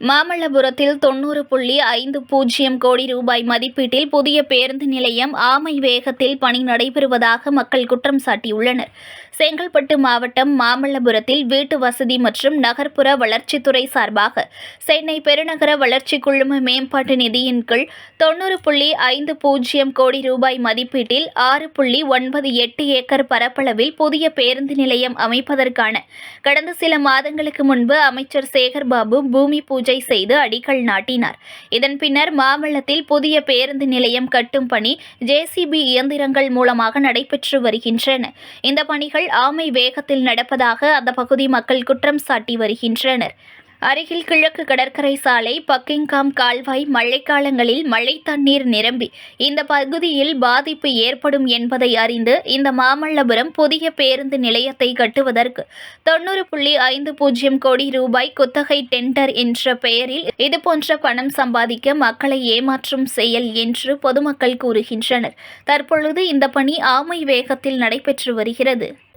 மாமல்லபுரத்தில் தொண்ணூறு புள்ளி ஐந்து பூஜ்ஜியம் கோடி ரூபாய் மதிப்பீட்டில் புதிய பேருந்து நிலையம் ஆமை வேகத்தில் பணி நடைபெறுவதாக மக்கள் குற்றம் சாட்டியுள்ளனர். செங்கல்பட்டு மாவட்டம் மாமல்லபுரத்தில் வீட்டு வசதி மற்றும் நகர்ப்புற வளர்ச்சித்துறை சார்பாக சென்னை பெருநகர வளர்ச்சி குழும மேம்பாட்டு நிதியின் கீழ் தொண்ணூறு புள்ளி ஐந்து பூஜ்ஜியம் கோடி ரூபாய் மதிப்பீட்டில் ஆறு புள்ளி ஒன்பது எட்டு ஏக்கர் பரப்பளவில் புதிய பேருந்து நிலையம் அமைப்பதற்கான கடந்த சில மாதங்களுக்கு முன்பு அமைச்சர் சேகர்பாபு பூமி பூஜை செய்து அடிக்கல் நாட்டினார். இதன் பின்னர் மாமல்லத்தில் புதிய பேருந்து நிலையம் கட்டும் பணி ஜேசிபி இயந்திரங்கள் மூலமாக நடைபெற்று வருகின்றன. இந்த பணிகள் ஆமை வேகத்தில் நடப்பதாக அந்த பகுதி மக்கள் குற்றம் சாட்டி வருகின்றனர். அருகில் கிழக்கு கடற்கரை சாலை பக்கிங்காம் கால்வாய் மழைக்காலங்களில் மழை தண்ணீர் நிரம்பி. இந்த பகுதியில் பாதிப்பு ஏற்படும் என்பதை அறிந்து இந்த மாமல்லபுரம் புதிய பேருந்து நிலையத்தை கட்டுவதற்கு தொண்ணூறு புள்ளி ஐந்து பூஜ்ஜியம் கோடி ரூபாய் குத்தகை டெண்டர் என்ற பெயரில் இதுபோன்ற பணம் சம்பாதிக்க மக்களை ஏமாற்றும் செயல் என்று பொதுமக்கள் கூறுகின்றனர். தற்பொழுது இந்த பணி ஆமை வேகத்தில் நடைபெற்று வருகிறது.